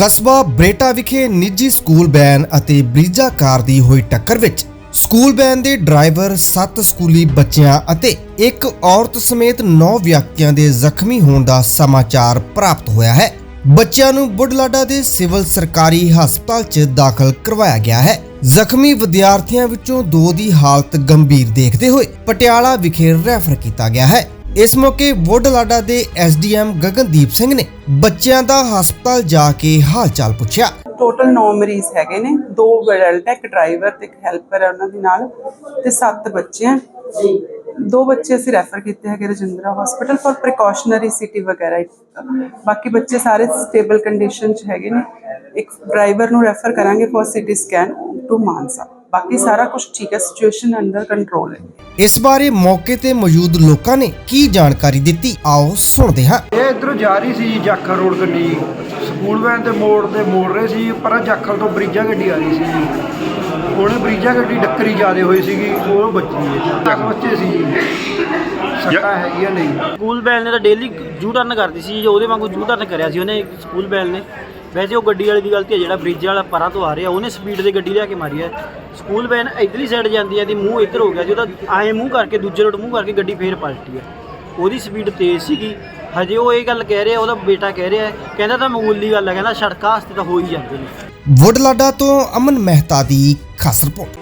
ਕਸਬਾ ਬਰੇਟਾ ਵਿਖੇ ਨਿੱਜੀ ਸਕੂਲ ਵੈਨ ਅਤੇ ਬਰੀਜਾ ਕਾਰ ਦੀ ਹੋਈ ਟੱਕਰ ਵਿੱਚ ਸਕੂਲ ਵੈਨ ਦੇ ਡਰਾਈਵਰ 7 ਸਕੂਲੀ ਬੱਚਿਆਂ ਅਤੇ ਇੱਕ ਔਰਤ ਸਮੇਤ 9 ਵਿਅਕਤੀਆਂ ਦੇ ਜ਼ਖਮੀ ਹੋਣ ਦਾ ਸਮਾਚਾਰ ਪ੍ਰਾਪਤ ਹੋਇਆ ਹੈ। ਬੱਚਿਆਂ ਨੂੰ ਬੁਢਲਾਡਾ ਦੇ ਸਿਵਲ ਸਰਕਾਰੀ ਹਸਪਤਾਲ 'ਚ ਦਾਖਲ ਕਰਵਾਇਆ ਗਿਆ ਹੈ। ਜ਼ਖਮੀ ਵਿਦਿਆਰਥੀਆਂ ਵਿੱਚੋਂ ਦੋ ਦੀ ਹਾਲਤ ਗੰਭੀਰ ਦੇਖਦੇ ਹੋਏ ਪਟਿਆਲਾ ਵਿਖੇ ਰੈਫਰ ਕੀਤਾ ਗਿਆ ਹੈ। ਇਸ ਮੌਕੇ ਬੁਢਲਾਡਾ ਦੇ ਐਸਡੀਐਮ ਗਗਨਦੀਪ ਸਿੰਘ ਨੇ ਬੱਚਿਆਂ ਦਾ ਹਸਪਤਾਲ ਜਾ ਕੇ ਹਾਲ ਚਾਲ ਪੁੱਛਿਆ। ਟੋਟਲ 9 ਮਰੀਜ਼ ਹੈਗੇ ਨੇ, ਦੋ ਅਡਲਟ ਇੱਕ ਡਰਾਈਵਰ ਤੇ ਇੱਕ ਹੈਲਪਰ ਹੈ ਉਹਨਾਂ ਦੇ ਨਾਲ ਤੇ 7 ਬੱਚੇ ਹੈ ਦੋ ਬੱਚੇ ਅਸੀਂ ਰੈਫਰ ਕੀਤੇ ਹੈਗੇ Rajindra hospital for precautionary CT ਵਗੈਰਾ ਬਾਕੀ ਬੱਚੇ ਸਾਰੇ ਸਟੇਬਲ ਕੰਡੀਸ਼ਨ ਚ ਹੈਗੇ ਨੇ। ਇੱਕ ਡਰਾਈਵਰ ਨੂੰ ਰੈਫਰ ਕਰਾਂਗੇ for CT scan to Mansa. ਬਾਕੀ ਸਾਰਾ ਕੁਝ ਠੀਕ ਹੈ ਸਿਚੁਏਸ਼ਨ ਅੰਡਰ ਕੰਟਰੋਲ ਹੈ। ਇਸ ਬਾਰੇ ਮੌਕੇ ਤੇ ਮੌਜੂਦ ਲੋਕਾਂ ਨੇ ਕੀ ਜਾਣਕਾਰੀ ਦਿੱਤੀ? ਆਓ ਸੁਣਦੇ ਹਾਂ। ਇਹ ਇਧਰੋਂ ਜਾ ਰਹੀ ਸੀ ਜਾਖਲ ਰੋਡ ਗੱਡੀ। ਸਕੂਲ ਵੈਨ ਦੇ ਮੋੜ ਤੇ ਮੋੜ ਰਹੇ ਸੀ ਪਰ ਜਾਖਲ ਤੋਂ ਬਰੀਜਾ ਗੱਡੀ ਆ ਰਹੀ ਸੀ ਜੀ। ਉਹਨੇ ਬਰੀਜਾ ਗੱਡੀ ਡੱਕਰੀ ਜਾਦੇ ਹੋਈ ਸੀਗੀ ਉਹ ਬੱਚੀ ਹੈ। ਦਸ ਬੱਚੇ ਸੀ ਜੀ। ਸੱਟਾਂ ਹੈਗੀਆਂ ਨਹੀਂ ਸਕੂਲ ਬੈਲ ਨੇ ਤਾਂ ਡੇਲੀ ਜੂ ਟਰਨ ਕਰਦੀ ਸੀ ਜੋ ਉਹਦੇ ਵਾਂਗੂ ਜੂ ਟਰਨ ਕਰਿਆ ਸੀ ਉਹਨੇ ਸਕੂਲ ਬੈਲ ਨੇ। ਵੈਸੇ ਉਹ ਗੱਡੀ ਵਾਲੇ ਦੀ ਗਲਤੀ ਹੈ, ਜਿਹੜਾ ਬ੍ਰਿਜ ਵਾਲਾ ਪਰਾਂ ਤੋਂ ਆ ਰਿਹਾ, ਉਹਨੇ ਸਪੀਡ ਤੇ ਗੱਡੀ ਲਿਆ ਕੇ ਮਾਰੀ ਹੈ। ਸਕੂਲ ਵੈਨ ਇਧਰਲੀ ਸਾਈਡ ਜਾਂਦੀ ਹੈ ਤੇ ਮੂੰਹ ਇੱਧਰ ਹੋ ਗਿਆ ਜੀ ਉਹਦਾ ਆਏ ਮੂੰਹ ਕਰਕੇ, ਦੂਜੇ ਰੋਡ ਮੂੰਹ ਕਰਕੇ ਗੱਡੀ ਫੇਰ ਪਲਟੀ ਹੈ। ਉਹਦੀ ਸਪੀਡ ਤੇਜ਼ ਸੀਗੀ। ਹਜੇ ਉਹ ਇਹ ਗੱਲ ਕਹਿ ਰਿਹਾ, ਉਹਦਾ ਬੇਟਾ ਕਹਿ ਰਿਹਾ ਕਹਿੰਦਾ ਤਾਂ ਮਾਮੂਲੀ ਗੱਲ ਹੈ, ਕਹਿੰਦਾ ਸੜਕਾਂ ਵਾਸਤੇ ਤਾਂ ਹੋ ਹੀ ਜਾਂਦੇ ਨੇ। ਵੁੱਡਲਾਡਾ ਤੋਂ ਅਮਨ ਮਹਿਤਾ ਦੀ ਖਾਸ ਰਿਪੋਰਟ।